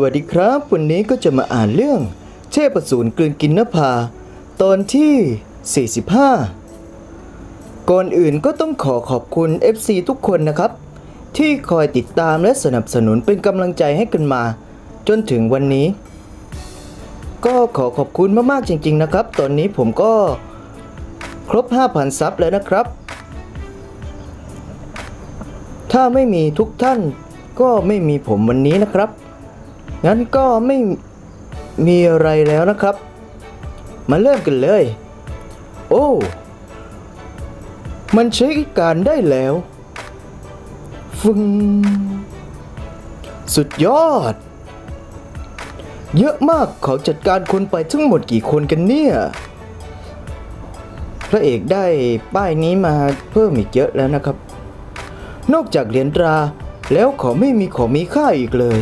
สวัสดีครับ วันนี้ก็จะมาอ่านเรื่อง เทพสูรกลืนกินนภา ตอนที่ 45 ก่อนอื่นก็ต้องขอขอบคุณ FC ทุกคนนะครับ ที่คอยติดตามและสนับสนุนเป็นกำลังใจให้กันมา จนถึงวันนี้ ก็ขอขอบคุณมากๆจริง ๆ นะครับ ตอนนี้ผมก็ครบ 5,000 ซับแล้วนะครับ ถ้าไม่มีทุกท่านก็ไม่มีผมวันนี้นะครับ งั้นก็ไม่มีอะไรแล้วนะครับ มาเริ่มกันเลย โอ้ มันใช้การได้แล้วฟึงสุดยอด เยอะมากเขาจัดการคนไปทั้งหมดกี่คนกันเนี่ย พระเอกได้ป้ายนี้มาเพิ่มอีกเยอะแล้วนะครับ นอกจากเหรียญตราแล้วเขาไม่มีของมีค่าอีกเลย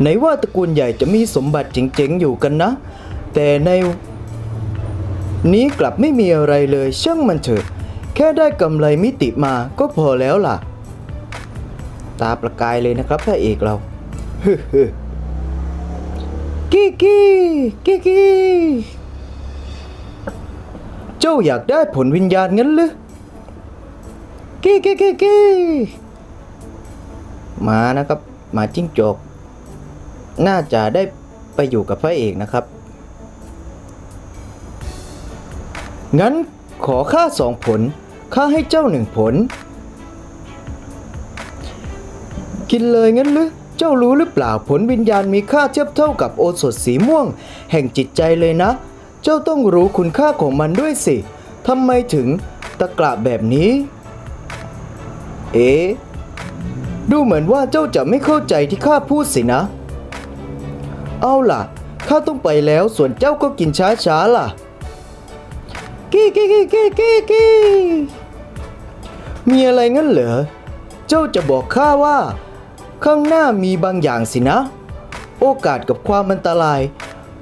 ไหนว่าตระกูลใหญ่จะมีสมบัติเจ๋งๆอยู่กันนะ แต่ในนี้กลับไม่มีอะไรเลยช่างมันเถอะ แค่ได้กำไรมิติมาก็พอแล้วล่ะ ตาประกายเลยนะครับพระเอกเราฮึฮึกี้กี้กี้กี้เจ้าอยากได้ผลวิญญาณงั้นหรือกี้กี้กี้กี้มานะครับ มาจิ้งจก น่าจะได้ไปอยู่กับพระเอกนะครับ งั้นขอค่าสองผล ค่าให้เจ้าหนึ่งผล กินเลยงั้นหรือ เจ้ารู้หรือเปล่าผลวิญญาณมีค่าเทียบเท่ากับโอสถสีม่วง แห่งจิตใจเลยนะ เจ้าต้องรู้คุณค่าของมันด้วยสิทำไมถึงตะกระแบบนี้ เอ๊ดูเหมือนว่าเจ้าจะไม่เข้าใจที่ข้าพูดสินะ เอาล่ะ ข้าต้องไปแล้วส่วนเจ้าก็กินช้าๆล่ะ กี้กี้กี้กี้กี้กี้มีอะไรงั้นเหรอ เจ้าจะบอกข้าว่า ข้างหน้ามีบางอย่างสินะ โอกาสกับความอันตราย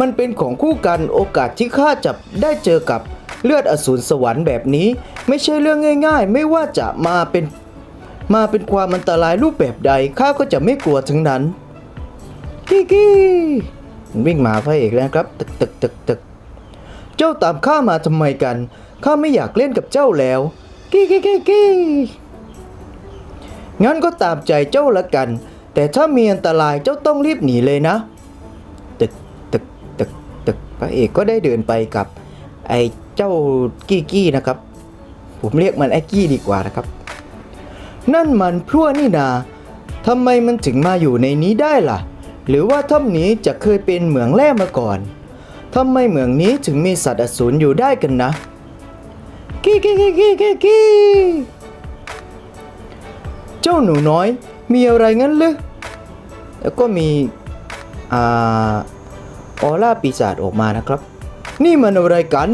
มันเป็นของคู่กันโอกาสที่ข้าจะได้เจอกับเลือดอสูรสวรรค์แบบนี้ ไม่ใช่เรื่องง่าย ๆ ไม่ว่าจะมาเป็น มาเป็นความอันตรายรูปแบบใดข้าก็จะไม่กลัวทั้งนั้น กี้กี้วิ่งมาพระเอกแล้วนะครับ ตึกตึกตึกตึกเจ้าตามข้ามาทำไมกันข้าไม่อยากเล่นกับเจ้าแล้ว กี้กี้กี้กี้งั้นก็ตามใจเจ้าละกัน แต่ถ้ามีอันตรายเจ้าต้องรีบหนีเลยนะ ตึกตึกตึกตึกพระเอกก็ได้เดินไปกับ ไอ้เจ้ากี้กี้นะครับ ผมเรียกมันไอ้กี้ดีกว่านะครับ นั่นมันพรั่วนี่นาทำไมมันถึงมาอยู่ในนี้ได้ล่ะ หรือว่าถ้ำนี้จะเคยเป็นเหมืองแร่มาก่อนทำไมเหมืองนี้ถึงมีสัตว์อสูรอยู่ได้กันนะกี้กี้กี้กี้กี้กี้เจ้าหนูน้อย มีอะไรงั้นหรือแล้วก็มีอ่าออร่าปีศาจออกมานะครับ นี่มันอะไรกัน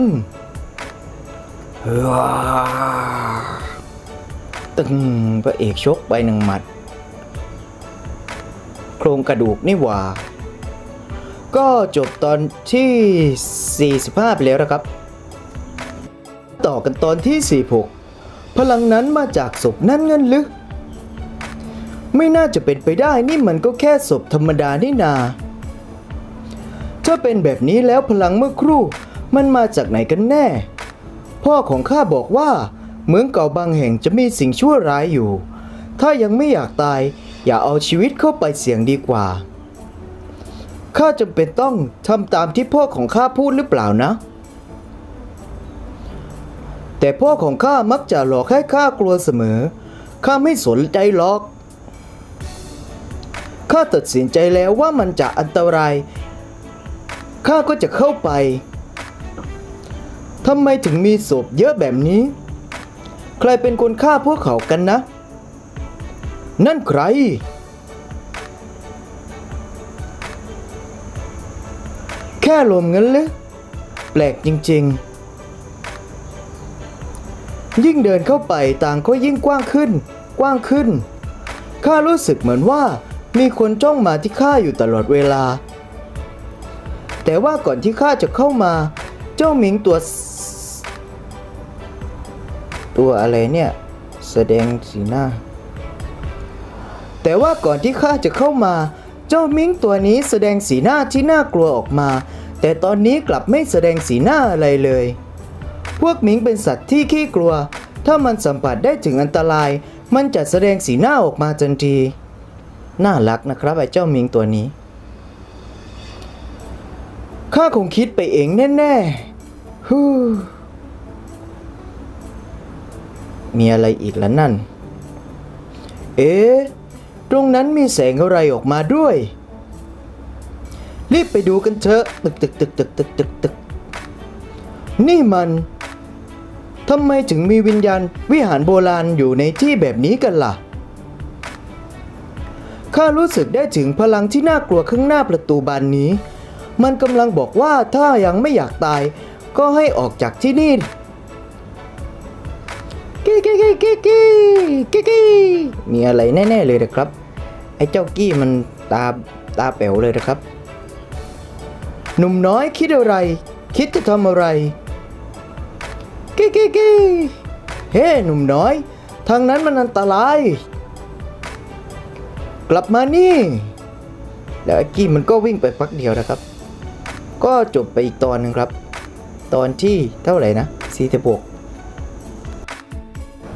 ตึงพระเอกชกไปหนึ่งหมัด รงกระดูกนี่หว่า ก็จบตอนที่ 45 ไปแล้วนะครับ ต่อกันตอนที่ 46 พลังนั้นมาจากศพนั่นเงั้นหรือ ไม่น่าจะเป็นไปได้นี่มันก็แค่ศพธรรมดานี่นา ถ้าเป็นแบบนี้แล้วพลังเมื่อครู่มันมาจากไหนกันแน่ พ่อของข้าบอกว่าเหมืองเก่าบางแห่งจะมีสิ่งชั่วร้ายอยู่ ถ้ายังไม่อยากตาย อย่าเอาชีวิตเข้าไปเสี่ยงดีกว่า ข้าจำเป็นต้องทำตามที่พ่อของข้าพูดหรือเปล่านะ แต่พ่อของข้ามักจะหลอกให้ข้ากลัวเสมอ ข้าไม่สนใจหรอก ข้าตัดสินใจแล้วว่ามันจะอันตราย ข้าก็จะเข้าไป ทำไมถึงมีศพเยอะแบบนี้ ใครเป็นคนฆ่าพวกเขากันนะ นั่นใคร แค่ลมเงั้นเลยแปลกจริง ๆ ยิ่งเดินเข้าไปต่างก็ยิ่งกว้างขึ้น กว้างขึ้น ข้ารู้สึกเหมือนว่ามีคนจ้องมาที่ข้าอยู่ตลอดเวลา แต่ว่าก่อนที่ข้าจะเข้ามา เจ้าหมิงตัว ตัวอะไรเนี่ย แสดงสีหน้า แต่ว่าก่อนที่ข้าจะเข้ามา เจ้ามิงตัวนี้แสดงสีหน้าที่น่ากลัวออกมา แต่ตอนนี้กลับไม่แสดงสีหน้าอะไรเลย พวกมิงเป็นสัตว์ที่ขี้กลัว ถ้ามันสัมผัสได้ถึงอันตราย มันจะแสดงสีหน้าออกมาทันที น่ารักนะครับไอ้เจ้ามิงตัวนี้ข้าคงคิดไปเองแน่ๆฮู้มีอะไรอีกล่ะนั่น เอ๊ะ ตรงนั้นมีแสงอะไรออกมาด้วย รีบไปดูกันเถอะตึกตึกตึกตึกตึกตึกตึกนี่มันทำไมถึงมีวิญญาณวิหารโบราณอยู่ในที่แบบนี้กันล่ะ ข้ารู้สึกได้ถึงพลังที่น่ากลัวข้างหน้าประตูบานนี้ มันกำลังบอกว่าถ้ายังไม่อยากตาย ก็ให้ออกจากที่นี่ กี้กี้กี้กี้กี้มีอะไรแน่ๆเลยนะครับ ไอ้เจ้ากี้มันตาตาแป๋วเลยนะครับ หนุ่มน้อยคิดอะไร คิดจะทำอะไร กี้กี้กี้เฮ้หนุ่มน้อย ทางนั้นมันอันตราย กลับมานี่ แล้วไอ้กี้มันก็วิ่งไปพักเดียวนะครับ ก็จบไปอีกตอนหนึ่งครับ ตอนที่เท่าไหร่นะสี่สิบก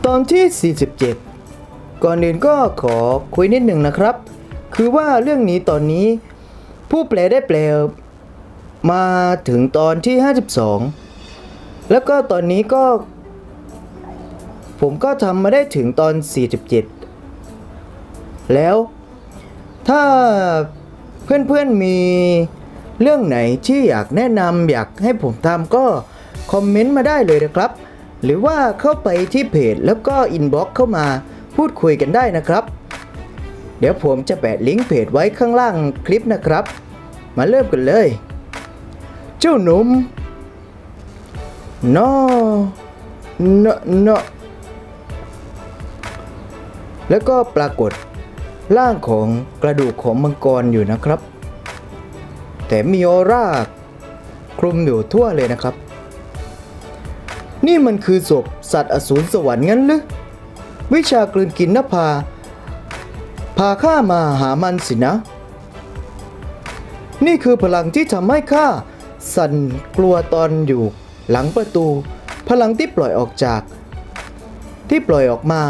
ตอนที่ 47 ก่อนอื่นก็ขอคุยนิดหนึ่งนะครับ คือว่าเรื่องนี้ตอนนี้ ผู้แปลได้แปลมาถึงตอนที่ 52 แล้วก็ตอนนี้ก็ ผมก็ทำมาได้ถึงตอน 47 แล้วถ้าเพื่อนๆมีเรื่องไหนที่อยากแนะนำอยากให้ผมทำก็คอมเมนต์มาได้เลยนะครับ หรือว่าเข้าไปที่เพจแล้วก็อินบ็อกเข้ามาพูดคุยกันได้นะครับ เดี๋ยวผมจะแปะลิงก์เพจไว้ข้างล่างคลิปนะครับ มาเริ่มกันเลย เจ้าหนุ่มนอนอนอแล้วก็ปรากฏร่างของกระดูกของมังกรอยู่นะครับ แต่มีออร่าคลุมอยู่ทั่วเลยนะครับ นี่มันคือศพสัตว์อสูรสวรรค์งั้นหรือวิชากลืนกินนภา พาข้ามาหามันสินะ นี่คือพลังที่ทำให้ข้าสั่นกลัวตอนอยู่ หลังประตู พลังที่ปล่อยออกจาก ที่ปล่อยออกมา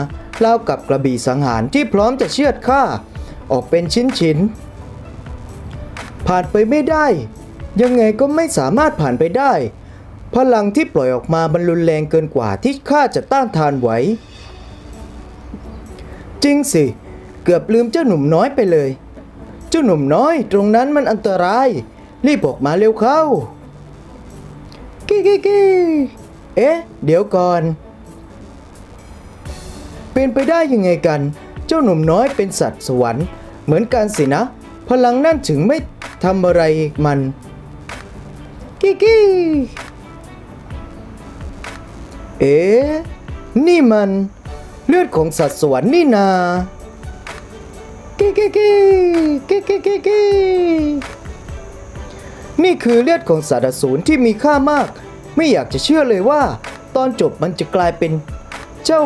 รากับกระบี่สังหารที่พร้อมจะเชือดข้าออกเป็นชิ้นๆผ่านไปไม่ได้ ยังไงก็ไม่สามารถผ่านไปได้ พลังที่ปล่อยออกมาบรรลุนแรงเกินกว่าที่ข้าจะต้านทานไหว จริงสิ เกือบลืมเจ้าหนุ่มน้อยไปเลย เจ้าหนุ่มน้อย ตรงนั้นมันอันตราย รีบออกมาเร็วเข้ากี้กี้กี้เอ๊ะ เดี๋ยวก่อน เป็นไปได้ยังไงกัน เจ้าหนุ่มน้อยเป็นสัตว์สวรรค์ เหมือนกันสินะ พลังนั่นถึงไม่ทำอะไรมัน กี้กี้ เอ๊ะนี่มันเลือดของสัตว์สวรรค์นี่นากี้กี้กี้กี้กี้กี้กี้นี่คือเลือดของสัตว์อสูรที่มีค่ามาก ไม่อยากจะเชื่อเลยว่า ตอนจบมันจะกลายเป็น เจ้า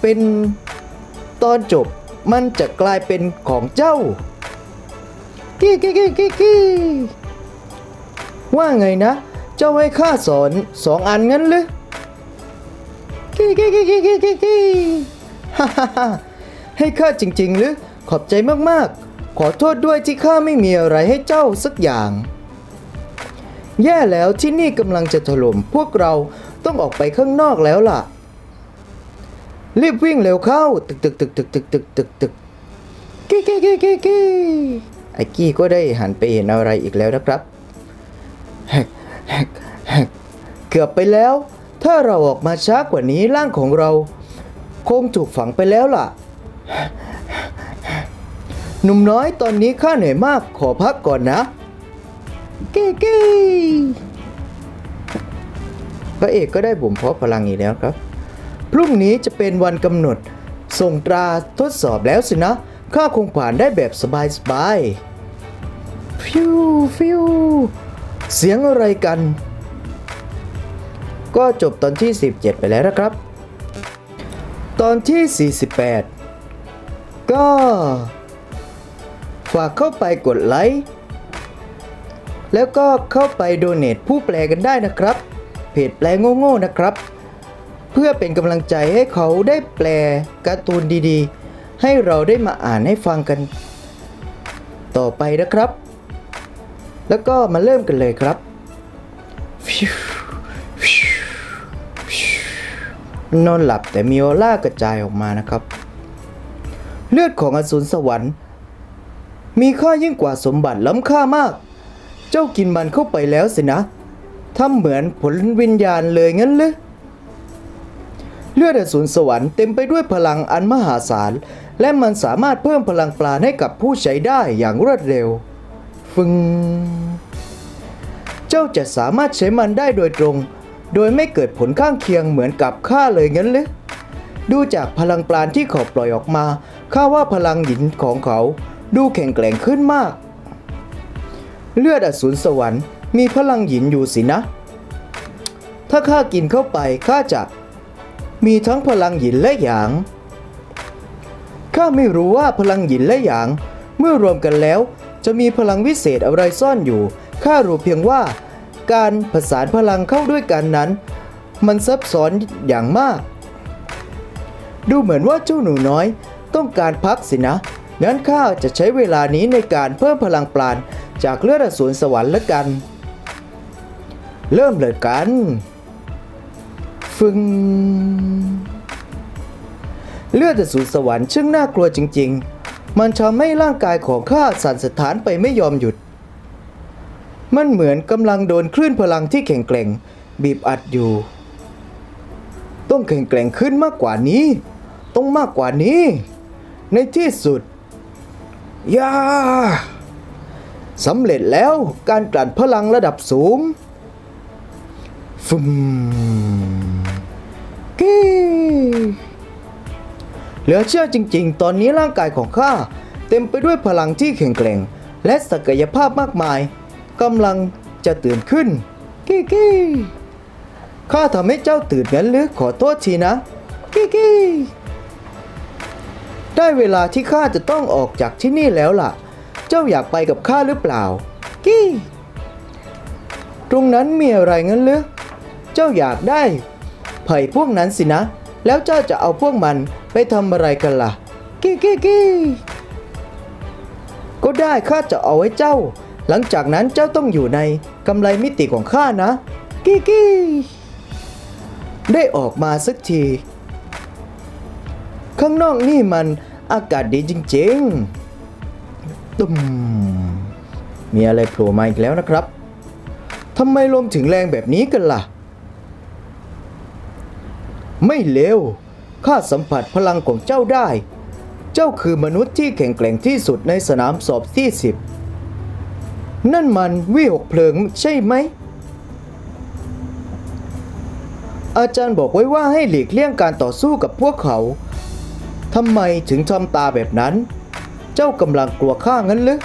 เป็นตอนจบมันจะกลายเป็นของเจ้ากี้กี้กี้กี้กี้ว่าไงนะ เจ้าให้ข้าสอนสองอันงั้นหรือ กี้กี้กี้กี้กี้กี้ฮ่าฮ่าฮ่าให้ข้าจริง ๆ หรือขอบใจมากๆ ขอโทษด้วยที่ข้าไม่มีอะไรให้เจ้าสักอย่าง แย่แล้วที่นี่กำลังจะถล่มพวกเราต้องออกไปข้างนอกแล้วล่ะ รีบวิ่งเร็วเข้า ตึกตึกตึกตึกตึกตึกตึกตึกกี้กี้กี้กี้กี้ไอ้กี้ก็ได้หันไปเห็นอะไรอีกแล้วนะครับ เกือบไปแล้ว ถ้าเราออกมาช้ากว่านี้ร่างของเรา คงถูกฝังไปแล้วล่ะ หนุ่มน้อยตอนนี้ข้าเหนื่อยมากขอพักก่อนนะกี้กี้พระเอกก็ได้บ่มเพาะพลังอีกแล้วครับ พรุ่งนี้จะเป็นวันกำหนด ส่งตราทดสอบแล้วสินะข้าคงผ่านได้แบบสบายๆฟิวฟิวเสียงอะไรกัน ก็จบตอนที่ 17 ไปแล้วนะครับ ตอนที่ 48 ก็ ฝากเข้าไปกดไลค์แล้วก็เข้าไปโดเนทผู้แปลกันได้นะครับ เพจแปลโง่ๆนะครับ เพื่อเป็นกำลังใจให้เขาได้แปลการ์ตูนดีๆ ให้เราได้มาอ่านให้ฟังกัน ต่อไปนะครับ แล้วก็มาเริ่มกันเลยครับ นอนหลับแต่มีออร่ากระจายออกมานะครับ เลือดของอสูรสวรรค์ มีค่ายิ่งกว่าสมบัติล้ำค่ามาก เจ้ากินมันเข้าไปแล้วสินะทำเหมือนผลวิญญาณเลยงั้นหรือเลือดอสูรสวรรค์เต็มไปด้วยพลังอันมหาศาล และมันสามารถเพิ่มพลังปราณให้กับผู้ใช้ได้อย่างรวดเร็ว ฟึง เจ้าจะสามารถใช้มันได้โดยตรง โดยไม่เกิดผลข้างเคียงเหมือนกับข้าเลยงั้นหรือดูจากพลังปราณที่เขาปล่อยออกมาข้าว่าพลังหยินของเขาดูแข็งแกร่งขึ้นมาก เลือดอสูรสวรรค์มีพลังหยินอยู่สินะ ถ้าข้ากินเข้าไปข้าจะมีทั้งพลังหยินและหยางข้าไม่รู้ว่าพลังหยินและหยาง เมื่อรวมกันแล้ว จะมีพลังวิเศษอะไรซ่อนอยู่ข้ารู้เพียงว่า การผสานพลังเข้าด้วยกันนั้น มันซับซ้อนอย่างมาก ดูเหมือนว่าเจ้าหนูน้อย ต้องการพักสินะ งั้นข้าจะใช้เวลานี้ในการเพิ่มพลังปราณจากเลือดอสูรสวรรค์ละกัน เริ่มเลยกัน ฟึงเลือดอสูรสวรรค์ช่างน่ากลัวจริง ๆ มันทำให้ร่างกายของข้าสั่นสะท้านไปไม่ยอมหยุด มันเหมือนกำลังโดนคลื่นพลังที่แข็งแกร่ง บีบอัดอยู่ ต้องแข็งแกร่งขึ้นมากกว่านี้ ต้องมากกว่านี้ ในที่สุดยาสำเร็จแล้วการกลั่นพลังระดับสูงฟึมกี้เหลือเชื่อจริง ๆ ตอนนี้ร่างกายของข้าเต็มไปด้วยพลังที่แข็งแกร่ง และศักยภาพมากมาย กำลังจะตื่นขึ้นกี้กี้ข้าทำให้เจ้าตื่นงั้นหรือขอโทษทีนะกี้กี้ได้เวลาที่ข้าจะต้องออกจากที่นี่แล้วล่ะ เจ้าอยากไปกับข้าหรือเปล่า กี้ ตรงนั้นมีอะไรงั้นหรือเจ้าอยากได้ไผ่พวกนั้นสินะ แล้วเจ้าจะเอาพวกมันไปทำอะไรกันล่ะ กี้กี้กี้ก็ได้ข้าจะเอาไว้เจ้า หลังจากนั้นเจ้าต้องอยู่ในกำไรมิติของข้านะ กี้กี้ได้ออกมาสักที ข้างนอกนี่มันอากาศดีจริงๆตุ้มมีอะไรโผล่มาอีกแล้วนะครับทำไมลมถึงแรงแบบนี้กันล่ะ ไม่เลวข้าสัมผัสพลังของเจ้าได้ เจ้าคือมนุษย์ที่แข็งแกร่งที่สุดในสนามสอบที่สิบ นั่นมันวิหกเพลิงใช่ไหม อาจารย์บอกไว้ว่าให้หลีกเลี่ยงการต่อสู้กับพวกเขา ทำไมถึงทำตาแบบนั้น เจ้ากำลังกลัวข้างั้นหรือ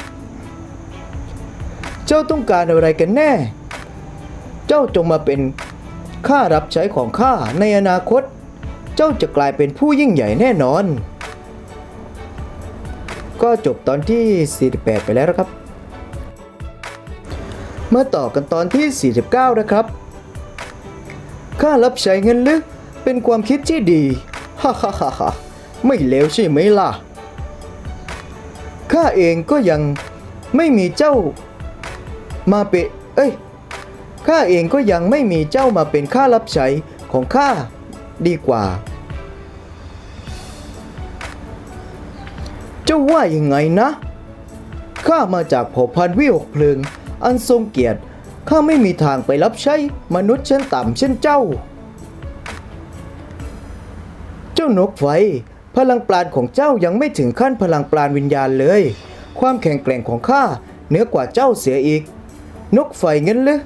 เจ้าต้องการอะไรกันแน่ เจ้าจงมาเป็นข้ารับใช้ของข้าในอนาคต เจ้าจะกลายเป็นผู้ยิ่งใหญ่แน่นอน ก็จบตอนที่ 48 ไปแล้วครับ มาต่อกันตอนที่ 49 นะครับข้ารับใช้เงินหรือเป็นความคิดที่ดีฮ่าฮ่าฮ่าฮ่าไม่เลวใช่ไหมล่ะข้าเองก็ยังไม่มีเจ้ามาเป็นเอ้ยข้าเองก็ยังไม่มีเจ้ามาเป็นข้ารับใช้ของข้าดีกว่า เจ้าว่ายังไงนะข้ามาจากเผ่าพันธุ์วิหกเพลิง อันทรงเกียรติข้าไม่มีทางไปรับใช้มนุษย์เชั้นต่ำเช่นเจ้า เจ้านกไฟ พลังปราณของเจ้ายังไม่ถึงขั้นพลังปราณวิญญาณเลย ความแข็งแกร่งของข้าเหนือกว่าเจ้าเสียอีก นกไฟเงั้นหรือ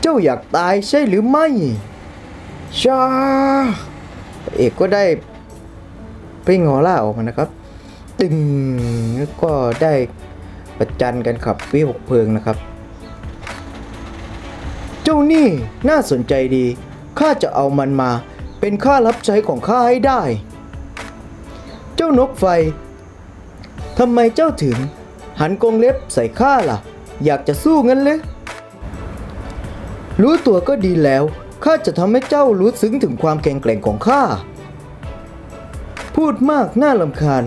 เจ้าอยากตายใช่หรือไม่ชาเอกก็ได้ปงหอล่าออกมานะครับ ตึงแล้วก็ได้ ประจันกันขับวิหกเพลิงนะครับ เจ้านี่น่าสนใจดีข้าจะเอามันมา เป็นข้ารับใช้ของข้าให้ได้ เจ้านกไฟทำไมเจ้าถึง หันกรงเล็บใส่ข้าล่ะ อยากจะสู้งั้นเลยรู้ตัวก็ดีแล้วข้าจะทำให้เจ้ารู้ซึ้งถึงความแข็งแกร่งของข้า พูดมากน่าลำคาญ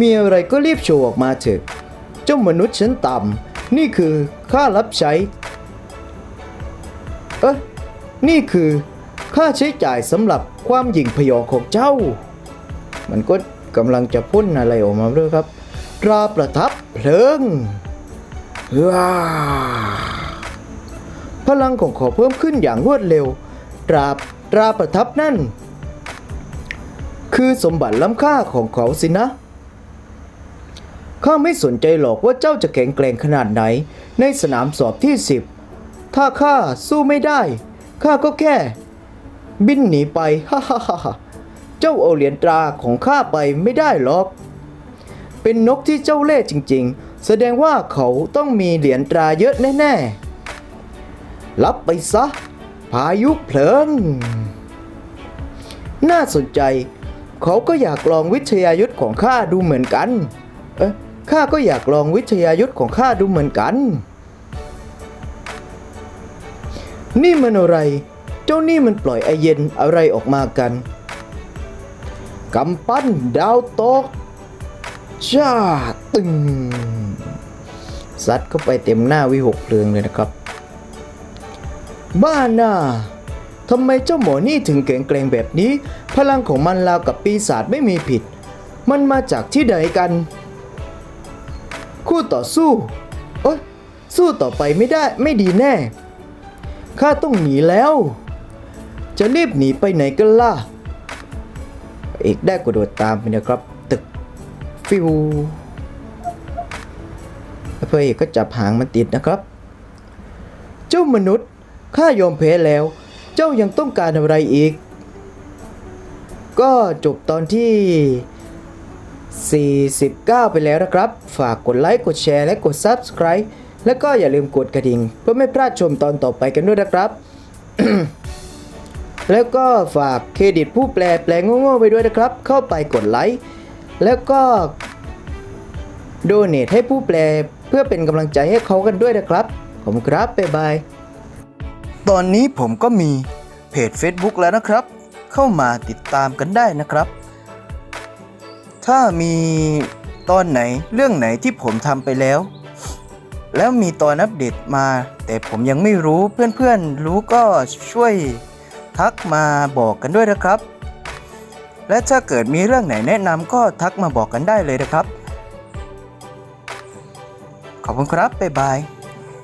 มีอะไรก็รีบโชว์ออกมาเถอะ เจ้ามนุษย์ชั้นต่ำนี่คือค่ารับใช้ เอ๊ะนี่คือค่าใช้จ่ายสำหรับความหยิ่งพยองของเจ้า มันก็กำลังจะพ่นอะไรออกมาด้วยครับตราประทับเพลิงว้าพลังของเขาเพิ่มขึ้นอย่างรวดเร็วตราบตราประทับนั่น คือสมบัติล้ำค่าของเขาสินะ ข้าไม่สนใจหรอกว่าเจ้าจะแข็งแกร่งขนาดไหน ในสนามสอบที่สิบถ้าข้าสู้ไม่ได้ข้าก็แค่ บินหนีไปฮ่าฮ่าฮ่าเจ้าเอาเหรียญตราของข้าไปไม่ได้หรอก เป็นนกที่เจ้าเล่ห์จริง ๆ แสดงว่าเขาต้องมีเหรียญตราเยอะแน่ๆรับไปซะ พายุเพลิงน่าสนใจ เขาก็อยากลองวิทยายุทธของข้าดูเหมือนกัน เอ๊ะ ข้าก็อยากลองวิทยายุทธของข้าดูเหมือนกัน นี่มันอะไร เจ้านี่มันปล่อยไอเย็นอะไรออกมากัน กำปั้นดาวตกจ้าตึงซัดเข้าไปเต็มหน้าวิหกเพลิงเลยนะครับ บ้านาทำไมเจ้าหมอนี่ถึงแข็งแกร่งแบบนี้ พลังของมันราวกับปีศาจไม่มีผิด มันมาจากที่ใดกัน คู่ต่อสู้เอ้ยสู้ต่อไปไม่ได้ไม่ดีแน่ ข้าต้องหนีแล้ว จะรีบหนีไปไหนกันล่ะ เอกได้กระโดดตามไปนะครับ ตึกฟิวแล้วพระเอกก็จับหางมันติดนะครับ เจ้ามนุษย์ข้ายอมแพ้แล้ว เจ้ายังต้องการอะไรอีก ก็จบตอนที่ 49 ไปแล้วนะครับ ฝากกดไลค์ กดแชร์และกด Subscribe แล้วก็อย่าลืมกดกระดิ่งเพื่อไม่พลาดชมตอนต่อไปกันด้วยนะครับ แล้วก็ฝากเครดิตผู้แปลแปลงโง่ๆไปด้วยนะครับ เข้าไปกดไลค์ แล้วก็โดเนทให้ผู้แปลเพื่อเป็นกำลังใจให้เขากันด้วยนะครับขอบคุณครับบ๊ายบาย ตอนนี้ผมก็มีเพจ Facebook แล้วนะครับ เข้ามาติดตามกันได้นะครับ ถ้ามีตอนไหนเรื่องไหนที่ผมทำไปแล้ว แล้วมีตอนอัปเดตมา แต่ผมยังไม่รู้เพื่อนๆ รู้ก็ช่วยทักมาบอกกันด้วยนะครับ และถ้าเกิดมีเรื่องไหนแนะนำก็ทักมาบอกกันได้เลยนะครับ ขอบคุณครับ บ๊ายบาย